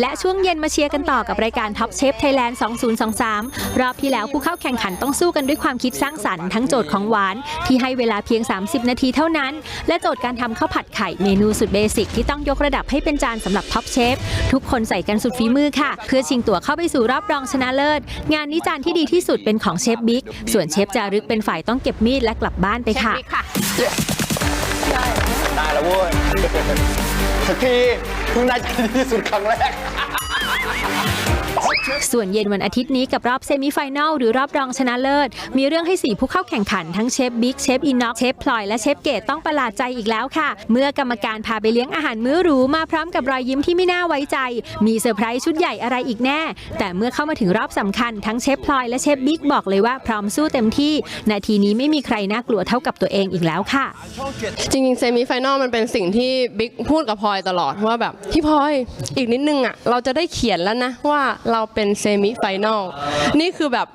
และช่วงเย็นมาเชียร์กันต่อกับรายการ Top Chef Thailand 2023 รอบที่แล้วผู้เข้าแข่งขันต้องสู้กันด้วยความคิดสร้างสรรค์ทั้งโจทย์ของหวาน ที่ให้เวลาเพียง 30 นาทีเท่านั้น และโจทย์การทำข้าวผัดไข่เมนูสุดเบสิกที่ต้องยกระดับให้เป็นจานสำหรับ Top Chef ทุกคนใส่กันสุดฝีมือค่ะ เพื่อชิงตั๋วเข้าไปสู่รอบรองชนะเลิศ งานนี้จานที่ดีที่สุดเป็นของเชฟบิ๊กส่วนเชฟจารึกเป็นฝ่ายต้องเก็บมีดและกลับบ้านไปค่ะ ได้แล้วเว้ย สักทีเพิ่งได้ที่ที่สุดครั้งแรก ส่วนเย็นวันอาทิตย์นี้กับรอบเซมิไฟแนลหรือรอบรองชนะเลิศ มีเรื่องให้4ผู้เข้าแข่งขันทั้งเชฟบิ๊กเชฟอินน็อกเชฟพลอยและเชฟเกตต้องประหลาดใจอีกแล้วค่ะ เมื่อกรรมการพาไปเลี้ยงอาหารมื้อหรูมาพร้อมกับรอยยิ้มที่ไม่น่าไว้ใจ มีเซอร์ไพรส์ชุดใหญ่อะไรอีกแน่ แต่เมื่อเข้ามาถึงรอบสำคัญทั้งเชฟพลอยและเชฟบิ๊กบอกเลยว่าพร้อมสู้เต็มที่ นาทีนี้ไม่มีใครน่ากลัวเท่ากับตัวเองอีกแล้วค่ะ จริงๆเซมิไฟแนลมันเป็นสิ่งที่บิ๊กพูดกับพลอยตลอดว่าแบบพี่พลอยอีกนิดนึงอะเราจะได้เขียนแล้วนะว่าเราเป็นเซมิไฟแนลนี่คือแบบ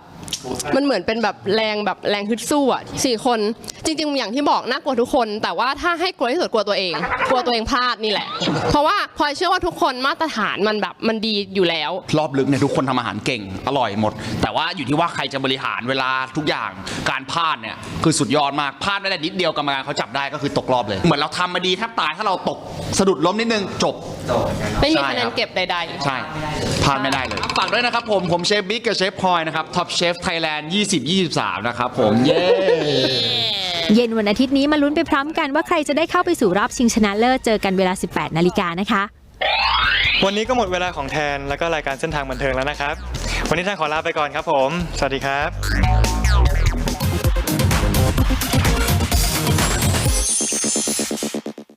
มันเหมือนเป็นแบบแรงแบบแรงฮึดสู้อะสี่คนจริง ๆ อย่างที่บอกน่ากลัวทุกคน แต่ว่าถ้าให้กลัวที่สุดกลัวตัวเอง กลัวตัวเองพลาดนี่แหละ เพราะว่าพลอยเชื่อว่าทุกคนมาตรฐานมันแบบมันดีอยู่แล้ว รอบลึกเนี่ยทุกคนทำอาหารเก่งอร่อยหมด แต่ว่าอยู่ที่ว่าใครจะบริหารเวลาทุกอย่างการพลาดเนี่ยคือสุดยอดมากพลาดไม่ได้นิดเดียวกรรมการเขาจับได้ก็คือตกรอบเลย เหมือนเราทำมาดีแทบตายถ้าเราตกสะดุดล้มนิดนึงจบ ไม่มีใช่คะแนคนรับเก็บใด ๆ ใช่พลาดไม่ได้เลยฝากด้วยนะครับผมผมเชฟบิ๊กกับเชฟพลอยนะครับท็อปเชฟไทยแลนด์2023 นะครับผม เย้ เย็นวันอาทิตย์นี้มาลุ้นไปพร้อมกันว่าใครจะได้เข้าไปสู่รอบชิงชนะเลิศเจอกันเวลา 18 นาฬิกานะคะ วันนี้ก็หมดเวลาของแทนแล้วก็รายการเส้นทางบันเทิงแล้วนะครับ วันนี้แทนขอลาไปก่อนครับผม สวัสดีครับ